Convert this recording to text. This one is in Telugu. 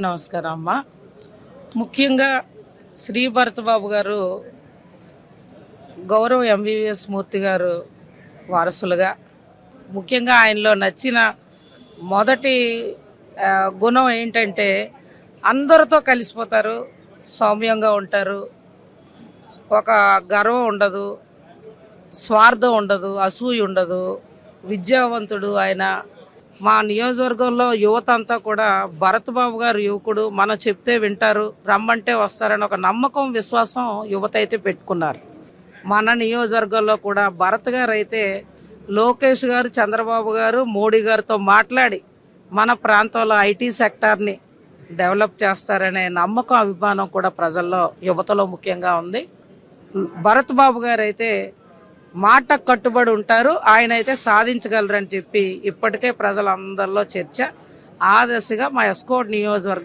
నమస్కారం అమ్మ. ముఖ్యంగా శ్రీ భరతబాబు గారు గౌరవ ఎంబీబీఎస్ మూర్తి గారు వారసులుగా ముఖ్యంగా ఆయనలో నచ్చిన మొదటి గుణం ఏంటంటే అందరితో కలిసిపోతారు సౌమ్యంగా ఉంటారు ఒక గర్వం ఉండదు స్వార్థం ఉండదు అసూయ ఉండదు విద్యావంతుడు ఆయన మా నియోజకవర్గంలో యువత అంతా కూడా భరత్ బాబు గారు యువకుడు మనం చెప్తే వింటారు రమ్మంటే వస్తారని ఒక నమ్మకం విశ్వాసం యువత అయితే పెట్టుకున్నారు. మన నియోజకవర్గంలో కూడా భరత్ గారు అయితే లోకేష్ గారు చంద్రబాబు గారు మోడీ గారితో మాట్లాడి మన ప్రాంతంలో ఐటీ సెక్టార్ని డెవలప్ చేస్తారనే నమ్మకం అభిమానం కూడా ప్రజల్లో యువతలో ముఖ్యంగా ఉంది. భరత్ బాబు గారు అయితే మాట కట్టుబడి ఉంటారు. ఆయన అయితే సాధించగలరని చెప్పి ఇప్పటికే ప్రజలందరిలో చర్చ. ఆ దశగా మా ఎస్కోట్ నియోజకవర్గం